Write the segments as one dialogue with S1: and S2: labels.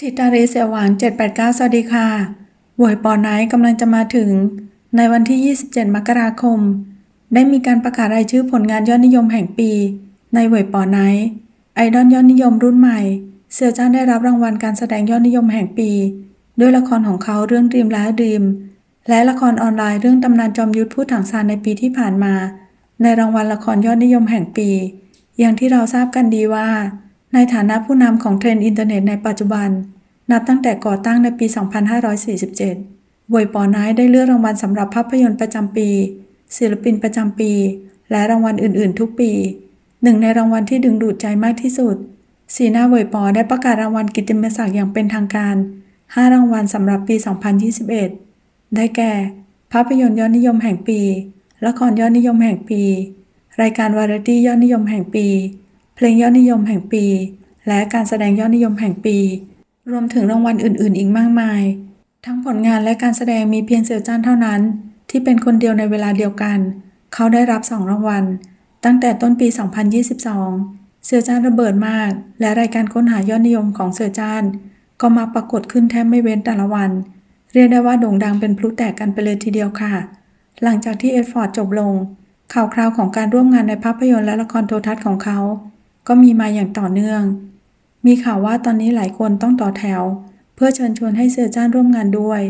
S1: ทิตารีเสียหวาน 789 สวัสดีค่ะหวยปอไนท์กำลังจะมาถึง ในวันที่ 27 มกราคม ได้มีการประกาศรายชื่อผลงานยอดนิยมแห่งปี ในหวยปอไนท์ไอดอลยอดนิยมรุ่นใหม่ เสือจ้านได้รับรางวัลการแสดงยอดนิยมแห่งปี ด้วยละครของเขาเรื่องดรีมและดรีม และละครออนไลน์เรื่องตำนานจอมยุทธผู้ถังซานในปีที่ผ่านมา ในรางวัลละครยอดนิยมแห่งปี อย่างที่เราทราบกันดีว่า ในฐานะผู้นำของเทรนด์อินเทอร์เน็ตในปัจจุบัน นับตั้งแต่ก่อตั้งในปี 2547บวยปอไนได้เลือกรางวัลสำหรับภาพยนตร์ประจำปี ศิลปินประจำปี และรางวัลอื่น ๆ ทุกปี หนึ่งในรางวัลที่ดึงดูดใจมากที่สุด สีหน้าเวยปอได้ประกาศรางวัลกิตติมศักดิ์อย่างเป็นทางการ 5 รางวัลสำหรับปี 2021 ได้แก่ ภาพยนตร์ยอดนิยมแห่งปี ละครยอดนิยมแห่งปี รายการวาไรตี้ยอดนิยมแห่งปี เพลงยอดนิยมแห่งปี และการแสดงยอดนิยมแห่งปี รวมถึงรางวัลอื่น ๆ อีกมากมาย ทั้งผลงานและการแสดงมีเพียงเสี่ยวจ้านเท่านั้น ที่เป็นคนเดียวในเวลาเดียวกัน เขาได้รับ2รางวัล ตั้งแต่ต้นปี 2022เสือจ้านระเบิดมาก และรายการค้นหายอดนิยมของเสือจ้าน ก็มาปรากฏขึ้นแทบไม่เว้นแต่ละวัน เรียกได้ว่าโด่งดังเป็นพลุแตกกันไปเลยทีเดียวค่ะ หลังจากที่เอ็ดฟอร์ดจบลงข่าวคราวของการร่วมงานในภาพยนตร์และละครโทรทัศน์ของเขา ก็มีมาอย่างต่อเนื่อง มีข่าวว่าตอนนี้หลายคนต้องต่อแถว เพื่อเชิญชวนให้เสือจ้านร่วมงานด้วย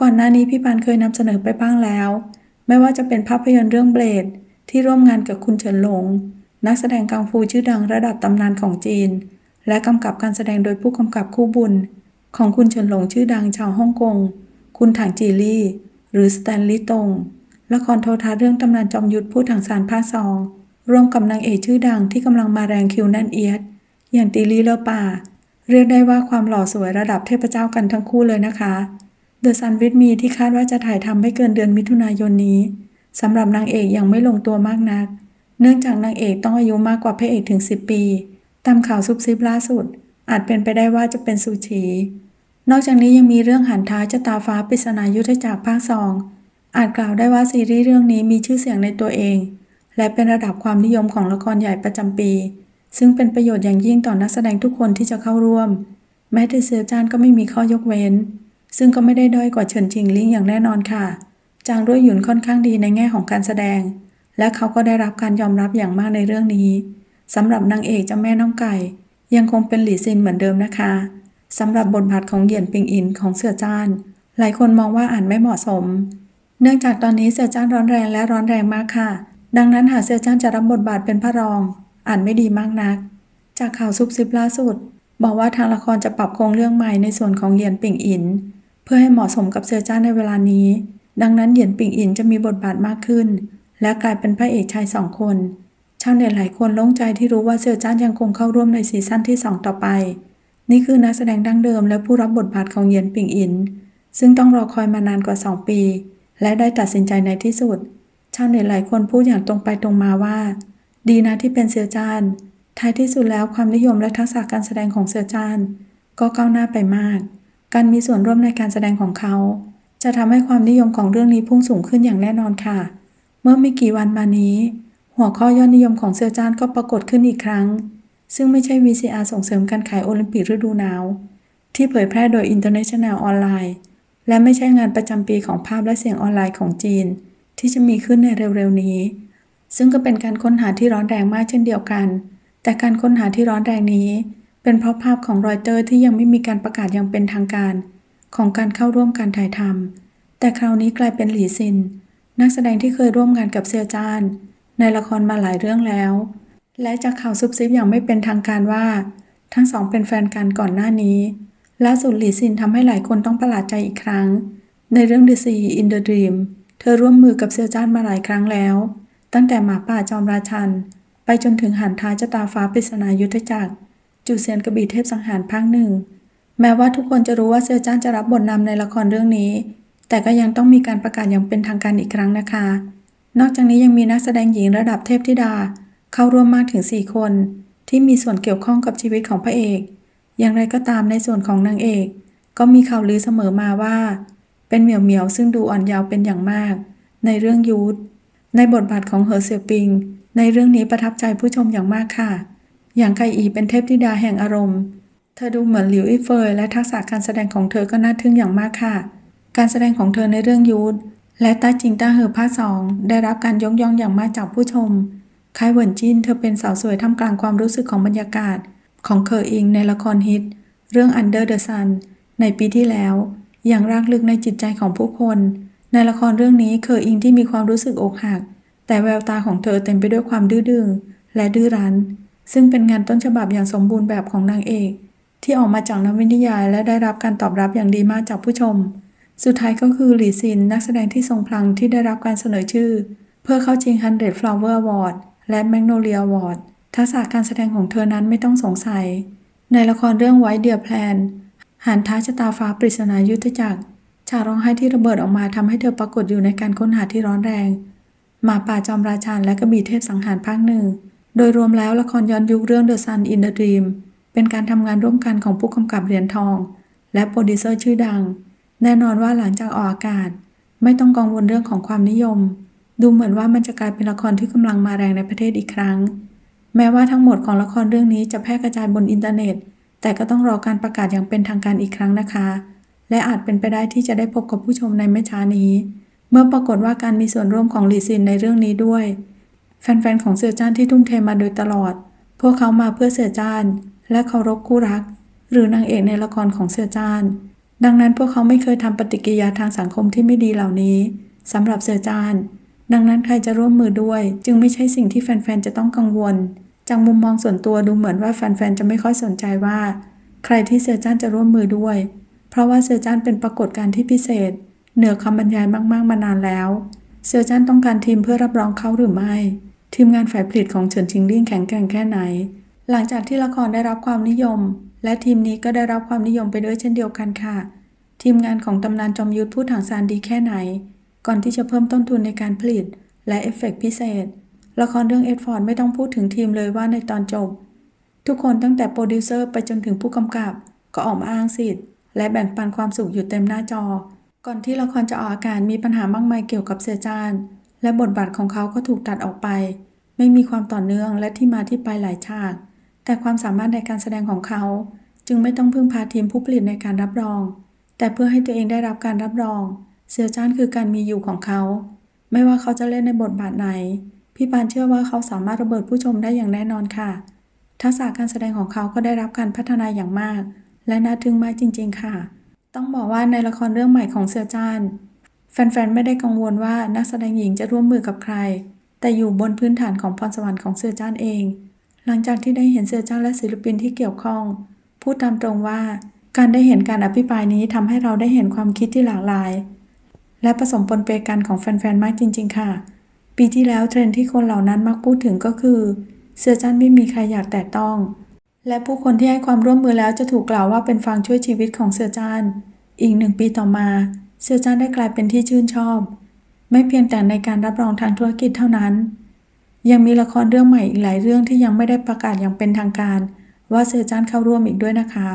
S1: ก่อนหน้านี้พี่ปันเคยนำเสนอไปบ้างแล้ว ไม่ว่าจะเป็นภาพยนตร์เรื่องเบลดที่ร่วมงานกับคุณเฉินหลง นักแสดงกังฟูชื่อดังระดับตำนานของจีน และกำกับการแสดงโดยผู้กำกับคู่บุญ ของคุณเฉินหลงชื่อดังชาวฮ่องกง คุณถังจีลี่ หรือสแตนลีย์ตงละครโทรทัศน์เรื่องตำนานจอมยุทธผู้ถังสารภาคสอง ร่วมกับนางเอกชื่อดังที่กำลังมาแรงคิวแน่นเอียด อย่างตีลีเลอป่า เรียกได้ว่าความหล่อสวยระดับเทพเจ้ากันทั้งคู่เลยนะคะ The Sun with Me ที่คาดว่าจะถ่ายทำไม่เกินเดือนมิถุนายนนี้สำหรับนางเอกยังไม่ลงตัวมากนัก เนื่องจากนางเอกต้องอายุมากกว่าพระเอกถึง 10 ปี ตามข่าวซุบซิบล่าสุด อาจเป็นไปได้ว่าจะเป็นซูชีนอกจากนี้ยังมีเรื่องหันท้ายจะตาฟ้าปริศนายุทธจากรภาคสองอาจกล่าวได้ว่าซีรีส์เรื่องนี้มีชื่อเสียงในตัวเอง และเป็นระดับความนิยมของละครใหญ่ประจำปี ซึ่งเป็นประโยชน์อย่างยิ่งต่อนักแสดงทุกคนที่จะเข้าร่วม แม้แต่เสือจานก็ไม่มีข้อยกเว้น ซึ่งก็ไม่ได้ด้อยกว่าเฉินชิงลิงอย่างแน่นอนค่ะ จางด้วยหยุนค่อนข้างดีในแง่ของการแสดง และเขาก็ได้รับการยอมรับอย่างมากในเรื่องนี้สำหรับนางเอกเจ้าแม่น้องไก่ ยังคงเป็นหลี่ซินเหมือนเดิมนะคะสำหรับบทบาทของเหยียนปิงอินของเสือจานหลายคนมองว่าอ่านไม่เหมาะสม เนื่องจากตอนนี้เสือจ้านร้อนแรงและร้อนแรงมากค่ะ ดังนั้นหากเสือจ้านจะรับบทบาทเป็นพระรองอ่านไม่ดีมากนัก จากข่าวซุบซิบล่าสุด บอกว่าทางละครจะปรับโครงเรื่องใหม่ในส่วนของเหยียนปิงอิน เพื่อให้เหมาะสมกับเสือจ้านในเวลานี้ ดังนั้นเหยียนปิงอินจะมีบทบาทมากขึ้น และกลายเป็นพระเอกชายสองคนชาวเน็ตหลายคนโล่งใจที่รู้ว่าเสือจ้านยังคงเข้าร่วมในซีซั่นที่ 2 ต่อไป นี่คือนักแสดงดั้งเดิมและผู้รับบทบาทของเหยียนปิงอิน ซึ่งต้องรอคอยมานานกว่า 2 ปี และได้ตัดสินใจในที่สุด ชาวเน็ตหลายคนพูดอย่างตรงไปตรงมาว่า ดีนะที่เป็นเสือจ้านท้ายที่สุดแล้วความนิยมและทักษะการแสดงของเสือจ้านก็ก้าวหน้าไปมาก การมีส่วนร่วมในการแสดงของเขา จะทำให้ความนิยมของเรื่องนี้พุ่งสูงขึ้นอย่างแน่นอนค่ะ เมื่อไม่กี่วันมานี้ หัวข้อยอดนิยมของเสือจ้านก็ปรากฏขึ้นอีกครั้ง ซึ่งไม่ใช่ VCR ส่งเสริมการขายโอลิมปิกฤดูหนาว ที่เผยแพร่โดย International Online และไม่ใช่งานประจำปีของภาพและเสียงออนไลน์ของจีน ที่จะมีขึ้นในเร็วๆนี้ ซึ่งก็เป็นการค้นหาที่ร้อนแรงมากเช่นเดียวกัน แต่การค้นหาที่ร้อนแรงนี้ เป็นเพราะภาพของรอยเตอร์ที่ยังไม่มีการประกาศอย่างเป็นทางการ ของการเข้าร่วมการถ่ายทำแต่คราวนี้กลายเป็นหลีซิน นักแสดงที่เคยร่วมงานกับเซียจาน ในละครมาหลายเรื่องแล้ว และจากข่าวซุบซิบอย่างไม่เป็นทางการว่า ทั้งสองเป็นแฟนกันก่อนหน้านี้ล่าสุดหลีซินทำให้หลายคนต้องประหลาดใจอีกครั้ง ในเรื่อง The Sea in the Dream เธอร่วมมือกับเซียจานมาหลายครั้งแล้ว ตั้งแต่หมาป่าจอมราชัน ไปจนถึงหันท้ายจตาฟ้าปริศนายุทธจักรจูเซียนกระบี่เทพสังหารภาคหนึ่ง แม้ว่าทุกคนจะรู้ว่าเซียจ้านจะรับบทนำในละครเรื่องนี้ แต่ก็ยังต้องมีการประกาศอย่างเป็นทางการอีกครั้งนะคะ นอกจากนี้ยังมีนักแสดงหญิงระดับเทพธิดา เข้าร่วมมากถึง 4 คน ที่มีส่วนเกี่ยวข้องกับชีวิตของพระเอก อย่างไรก็ตามในส่วนของนางเอก ก็มีข่าวลือเสมอมาว่า เป็นเหมียวเหมียวซึ่งดูอ่อนเยาว์เป็นอย่างมาก ในเรื่องยูทในบทบาทของเหอเสี่ยปิง ในเรื่องนี้ประทับใจผู้ชมอย่างมากค่ะ อย่างไคอีเป็นเทพธิดาแห่งอารมณ์ เธอดูเหมือนหลิวอี้เฟยและทักษะการแสดงของเธอก็น่าทึ่งอย่างมากค่ะ การแสดงของเธอในเรื่องยูดและต้าจิงต้าเหอภาคสองได้รับการยกย่องอย่างมากจากผู้ชมคายเหวินจินเธอเป็นสาวสวยท่ามกลางความรู้สึกของบรรยากาศ ของเคออิงในละครฮิต เรื่อง Under the Sun ในปีที่แล้ว อย่างรากลึกในจิตใจของผู้คน ในละครเรื่องนี้เคออิงที่มีความรู้สึกอกหัก แต่แววตาของเธอเต็มไปด้วยความดื้อดึง และดื้อรั้น ซึ่งเป็นงานต้นฉบับอย่างสมบูรณ์แบบของนางเอก ที่ออกมาจากนวนิยายและได้รับการตอบรับอย่างดีมากจากผู้ชม สุดท้ายก็คือหลี่ซินนักแสดงที่ทรงพลังที่ได้รับการเสนอชื่อ เพื่อเข้าชิง 100 Flower Award และ Magnolia Award ทักษะการแสดงของเธอนั้นไม่ต้องสงสัย ในละครเรื่องไว้เดียแพลน หันท้าชะตาฟ้าปริศนายุทธจักรฉากร้องไห้ที่ระเบิดออกมาทำให้เธอปรากฏอยู่ในการค้นหาที่ร้อนแรง หมาป่าจอมราชาและกระบี่เทพสังหารภาคหนึ่ง โดยรวมแล้วละครย้อนยุคเรื่อง The Sun in the Dream เป็นการทำงานร่วมกันของผู้กำกับเหรียญทอง และโปรดิวเซอร์ชื่อดัง แน่นอนว่าหลังจากออกอากาศ ไม่ต้องกังวลเรื่องของความนิยม ดูเหมือนว่ามันจะกลายเป็นละครที่กำลังมาแรงในประเทศอีกครั้ง แม้ว่าทั้งหมดของละครเรื่องนี้จะแพร่กระจายบนอินเทอร์เน็ต แต่ก็ต้องรอการประกาศอย่างเป็นทางการอีกครั้งนะคะ และอาจเป็นไปได้ที่จะได้พบกับผู้ชมในไม่ช้านี้ เมื่อปรากฏว่าการมีส่วนร่วมของลีซินในเรื่องนี้ด้วย แฟนๆของเสือจ้านที่ทุ่มเทมาโดยตลอด พวกเขามาเพื่อเสือจ้าน และเคารพคู่รัก หรือนางเอกในละครของเสือจ้าน ดังนั้นพวกเขาไม่เคยทำปฏิกิริยาทางสังคมที่ไม่ดีเหล่านี้สำหรับเสือจ้าน ดังนั้นใครจะร่วมมือด้วย จึงไม่ใช่สิ่งที่แฟนๆจะต้องกังวล จากมุมมองส่วนตัวดูเหมือนว่าแฟนๆ จะไม่ค่อยสนใจว่า ใครที่เสือจ้านจะร่วมมือด้วย เพราะว่าเสือจ้านเป็นปรากฏการณ์ที่พิเศษ เหนือคำบรรยายมากๆ มานานแล้วเสือจ้านต้องการทีมเพื่อรับรองเขาหรือไม่ ทีมงานฝ่ายผลิตของเฉินชิงลิ่งแข็งแกร่งแค่ไหน หลังจากที่ละครได้รับความนิยม และทีมนี้ก็ได้รับความนิยมไปด้วยเช่นเดียวกันค่ะ ทีมงานของตำนานจอมยุทธผู้ถังซานดีแค่ไหน ก่อนที่จะเพิ่มต้นทุนในการผลิต และเอฟเฟกต์พิเศษ ละครเรื่องเอ็ดฟอร์ดไม่ต้องพูดถึงทีมเลยว่าในตอนจบ ทุกคนตั้งแต่โปรดิวเซอร์ไปจนถึงผู้กำกับ ก็ออกมาอ้างสิทธิ์ และแบ่งปันความสุขอยู่เต็มหน้าจอ ก่อนที่ละครจะออกอากาศมีปัญหามากมายเกี่ยวกับเสือจานและบทบาทของเขาก็ถูกตัดออกไป ไม่มีความต่อเนื่องและที่มาที่ไปหลายฉาก แต่ความสามารถในการแสดงของเขา จึงไม่ต้องพึ่งพาทีมผู้ผลิตในการรับรอง แต่เพื่อให้ตัวเองได้รับการรับรอง เสือจ้านคือการมีอยู่ของเขา ไม่ว่าเขาจะเล่นในบทบาทไหน พี่ปานเชื่อว่าเขาสามารถระเบิดผู้ชมได้อย่างแน่นอนค่ะ ทักษะการแสดงของเขาก็ได้รับการพัฒนาอย่างมาก และน่าทึ่งมากจริง ๆ ค่ะ ต้องบอกว่าในละครเรื่องใหม่ของเสือจานแฟนๆ ไม่ได้กังวลว่านักแสดงหญิงจะร่วมมือกับใคร แต่อยู่บนพื้นฐานของพรสวรรค์ของเสือจานเอง หลังจากที่ได้เห็นเสือจานและศิลปินที่เกี่ยวข้อง พูดตามตรงว่า การได้เห็นการอภิปรายนี้ทำให้เราได้เห็นความคิดที่หลากหลาย และผสมปนเปกันของแฟนๆ มากจริง ๆ ค่ะ ปีที่แล้วเทรนที่คนเหล่านั้นมักพูดถึงก็คือ เสือจ้านไม่มีใครอยากแตะต้อง และผู้คนที่ให้ความร่วมมือแล้วจะถูกกล่าวว่าเป็นฟางช่วยชีวิตของเสือจ้านอีกหนึ่งปีต่อมา เสือจ้านได้กลายเป็นที่ชื่นชอบ ไม่เพียงแต่ในการรับรองทางธุรกิจเท่านั้น ยังมีละครเรื่องใหม่อีกหลายเรื่องที่ยังไม่ได้ประกาศอย่างเป็นทางการ ว่าเสือจ้านเข้าร่วมอีกด้วยนะคะ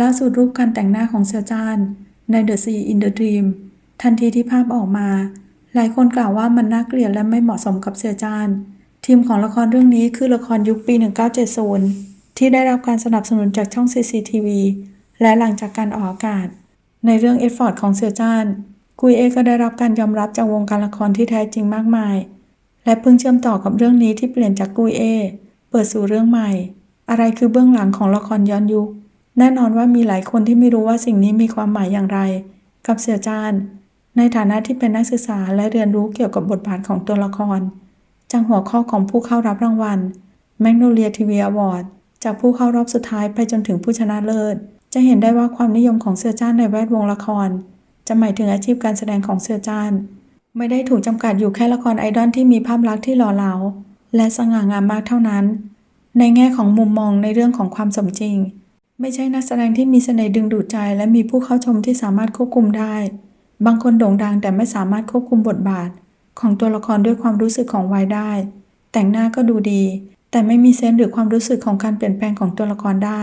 S1: ล่าสุดรูปการแต่งหน้าของเสือจ้านใน The Sea in the Dream ทันทีที่ภาพออกมา หลายคนกล่าวว่ามันน่าเกลียดและไม่เหมาะสมกับเสือจาน ทีมของละครเรื่องนี้คือละครยุคปี 1970 ที่ได้รับการสนับสนุนจากช่อง CCTV และหลังจากการออกอากาศ ในเรื่องเอฟฟอร์ดของเสือจานกุยเอก็ได้รับการยอมรับจากวงการละครที่แท้จริงมากมาย และเพิ่งเชื่อมต่อกับเรื่องนี้ที่เปลี่ยนจากกุยเอเปิดสู่เรื่องใหม่ อะไรคือเบื้องหลังของละครย้อนยุค แน่นอนว่ามีหลายคนที่ไม่รู้ว่าสิ่งนี้มีความหมายอย่างไร กับเสือจาน ในฐานะที่เป็นนักศึกษาและเรียนรู้เกี่ยวกับบทบาทของตัวละคร จากหัวข้อของผู้เข้ารับรางวัล Magnolia TV Award จากผู้เข้ารอบสุดท้ายไปจนถึงผู้ชนะเลิศ จะเห็นได้ว่าความนิยมของเสือจ้านในแวดวงละคร จะหมายถึงอาชีพการแสดงของเสือจ้าน ไม่ได้ถูกจำกัดอยู่แค่ละครไอดอลที่มีภาพลักษณ์ที่หล่อเหลาและสง่างามมากเท่านั้น ในแง่ของมุมมองในเรื่องของความสมจริง ไม่ใช่นักแสดงที่มีเสน่ห์ดึงดูดใจ และมีผู้เข้าชมที่สามารถควบคุมได้ บางคนโด่งดังแต่ไม่สามารถควบคุมบทบาท ของตัวละครด้วยความรู้สึกของวัยได้ แต่งหน้าก็ดูดี แต่ไม่มีเซนส์หรือความรู้สึกของการเปลี่ยนแปลงของตัวละครได้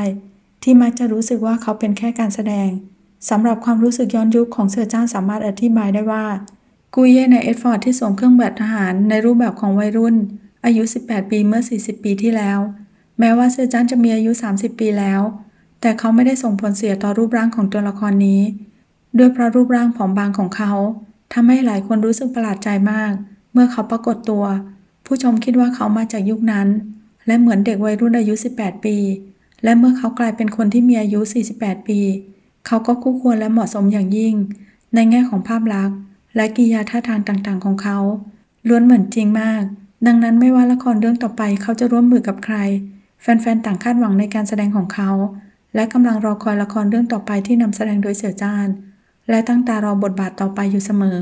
S1: ที่มักจะรู้สึกว่าเขาเป็นแค่การแสดงสำหรับความรู้สึกย้อนยุคของเสือจ้านสามารถอธิบายได้ว่ากุยเย่ในเอ็ดฟอร์ดที่สวมเครื่องแบบทหารในรูปแบบของวัยรุ่น อายุ 18 ปีเมื่อ 40 ปีที่แล้ว แม้ว่าเสือจ้านจะมีอายุ 30 ปีแล้ว แต่เขาไม่ได้ส่งผลเสียต่อรูปร่างของตัวละครนี้ ด้วยเพราะรูปร่างผอมบางของเขาทำให้หลายคนรู้สึกประหลาดใจมาก เมื่อเขาปรากฏตัว ผู้ชมคิดว่าเขามาจากยุคนั้น และเหมือนเด็กวัยรุ่นอายุ 18 ปี และเมื่อเขากลายเป็นคนที่มีอายุ 48 ปี เขาก็คู่ควรและเหมาะสมอย่างยิ่ง ในแง่ของภาพลักษณ์ และกิยาท่าทางต่างๆ ของเขาล้วนเหมือนจริงมาก ดังนั้นไม่ว่าละครเรื่องต่อไปเขาจะร่วมมือกับใคร แฟนๆต่างคาดหวังในการแสดงของเขา และกำลังรอคอยละครเรื่องต่อไปที่นำแสดงโดยเสี่ยวจ้าน และตั้งตารอบทบาทต่อไปอยู่เสมอ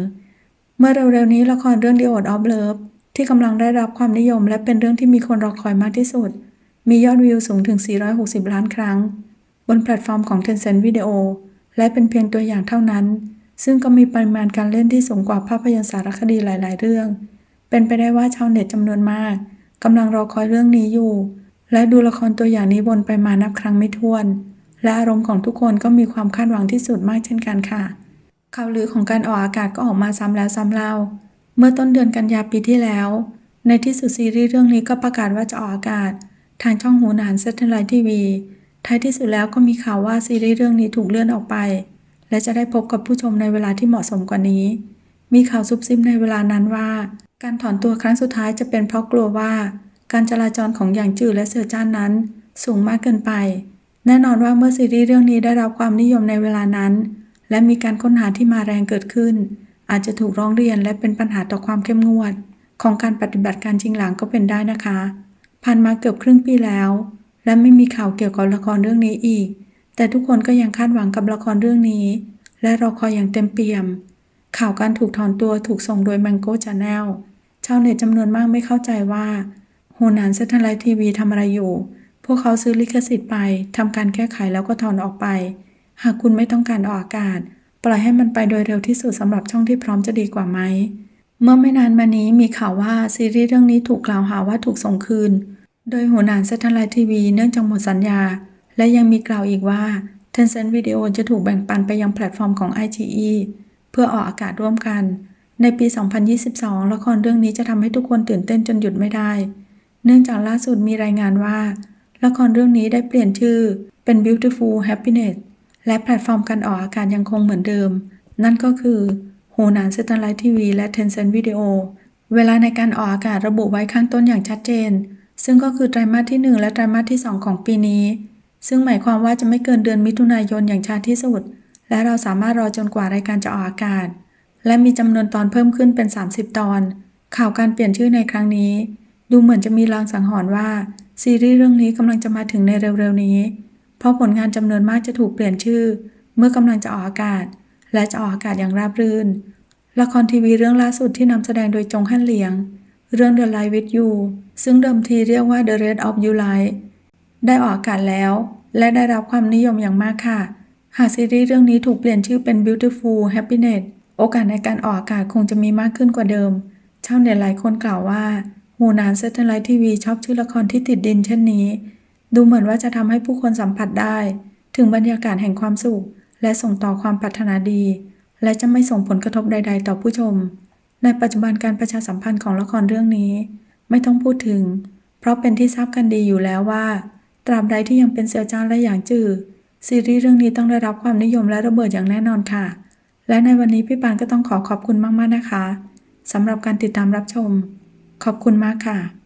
S1: เมื่อเร็วๆนี้ละครเรื่อง The Oath of Love ที่กำลังได้รับความนิยม และเป็นเรื่องที่มีคนรอคอยมากที่สุด มียอดวิวสูงถึง 460 ล้านครั้ง บนแพลตฟอร์มของ Tencent Video และเป็นเพียงตัวอย่างเท่านั้น ซึ่งก็มีปริมาณการเล่นที่สูงกว่าภาพยนตร์สารคดีหลาย ๆ เรื่อง เป็นไปได้ว่าชาวเน็ตจำนวนมากกำลังรอคอยเรื่องนี้อยู่ และดูละครตัวอย่างนี้วนไปมานับครั้งไม่ถ้วน และอารมณ์ของทุกคนก็มีความคาดหวังที่สุดมากเช่นกันค่ะ ข่าวลือของการออกอากาศก็ออกมาซ้ำแล้วซ้ำเล่า เมื่อต้นเดือนกันยาปีที่แล้ว ในที่สุดซีรีส์เรื่องนี้ก็ประกาศว่าจะออกอากาศ ทางช่องหูหนานเซตเทไลท์ทีวีท้ายที่สุดแล้วก็มีข่าวว่าซีรีส์เรื่องนี้ถูกเลื่อนออกไป และจะได้พบกับผู้ชมในเวลาที่เหมาะสมกว่านี้ มีข่าวซุบซิบในเวลานั้นว่า การถอนตัวครั้งสุดท้ายจะเป็นเพราะกลัวว่า การจราจรของอย่างจื่อและเสือจ้านนั้น สูงมากเกินไป แน่นอนว่าเมื่อซีรีส์เรื่องนี้ได้รับความนิยมในเวลานั้น และมีการค้นหาที่มาแรงเกิดขึ้น อาจจะถูกร้องเรียนและเป็นปัญหาต่อความเข้มงวด ของการปฏิบัติการจริงหลังก็เป็นได้นะคะ ผ่านมาเกือบครึ่งปีแล้ว และไม่มีข่าวเกี่ยวกับละครเรื่องนี้อีก แต่ทุกคนก็ยังคาดหวังกับละครเรื่องนี้ และรอคอยอย่างเต็มเปี่ยม ข่าวการถูกถอนตัวถูกส่งโดย Mango Channel ชาวเน็ตจำนวนมากไม่เข้าใจว่าโฮนานเซทไลท์ทีวีทำอะไรอยู่ พวกเขาซื้อลิขสิทธิ์ไปทำการแก้ไขแล้วก็ถอนออกไป หากคุณไม่ต้องการออกอากาศ ปล่อยให้มันไปโดยเร็วที่สุดสำหรับช่องที่พร้อมจะดีกว่าไหม เมื่อไม่นานมานี้มีข่าวว่าซีรีส์เรื่องนี้ถูกกล่าวหาว่าถูกส่งคืน โดยหัวหน้านเซทไลท์ทีวีเนื่องจากหมดสัญญา และยังมีกล่าวอีกว่า Tencent Video จะถูกแบ่งปันไปยังแพลตฟอร์มของ iQIYI เพื่อออกอากาศร่วมกัน ในปี 2022 ละครเรื่องนี้จะทำให้ทุกคนตื่นเต้นจนหยุดไม่ได้ เนื่องจากล่าสุดมีรายงานว่า ละครเรื่องนี้ได้เปลี่ยนชื่อเป็น Beautiful Happiness และแพลตฟอร์มการออกอากาศยังคงเหมือนเดิม นั่นก็คือโฮนานเซตไลท์ทีวีและ Tencent Video เวลาในการออกอากาศระบุไว้ข้างต้นอย่างชัดเจน ซึ่งก็คือไตรมาสที่ 1 และไตรมาสที่ 2 ของปีนี้ ซึ่งหมายความว่าจะไม่เกินเดือนมิถุนายนอย่างช้าที่สุด และเราสามารถรอจนกว่ารายการจะออกอากาศ และมีจำนวนตอนเพิ่มขึ้นเป็น 30 ตอน ข่าวการเปลี่ยนชื่อในครั้งนี้ ดูเหมือนจะมีลางสังหรณ์ว่า ซีรีส์เรื่องนี้กำลังจะมาถึงในเร็วๆนี้ เพราะผลงานจำนวนมากจะถูกเปลี่ยนชื่อ เมื่อกำลังจะออกอากาศ และจะออกอากาศอย่างราบรื่น ละครทีวีเรื่องล่าสุดที่นำแสดงโดยจงฮั่นเหลียง เรื่อง The Light with You ซึ่งเดิมทีเรียกว่า The Red of You Light ได้ออกอากาศแล้ว และได้รับความนิยมอย่างมากค่ะ หากซีรีส์เรื่องนี้ถูกเปลี่ยนชื่อเป็น Beautiful Happiness โอกาสในการออกอากาศคงจะมีมากขึ้นกว่าเดิม ชาวเน็ตหลายคนกล่าวว่า หูนานเซตเทลไลท์ทีวีชอบชื่อละครที่ติดดินเช่นนี้ ดูเหมือนว่าจะทำให้ผู้คนสัมผัสได้ ถึงบรรยากาศแห่งความสุข และส่งต่อความปรารถนาดี และจะไม่ส่งผลกระทบใด ๆ ต่อผู้ชม ในปัจจุบันการประชาสัมพันธ์ของละครเรื่องนี้ ไม่ต้องพูดถึง เพราะเป็นที่ทราบกันดีอยู่แล้วว่า ตราบใดที่ยังเป็นเซียวจ้านและอย่างจื่อซีรีส์เรื่องนี้ต้องได้รับความนิยมและระเบิดอย่างแน่นอนค่ะ และในวันนี้พี่ปานก็ต้องขอขอบคุณมากๆนะคะสำหรับการติดตามรับชม ขอบคุณมากค่ะ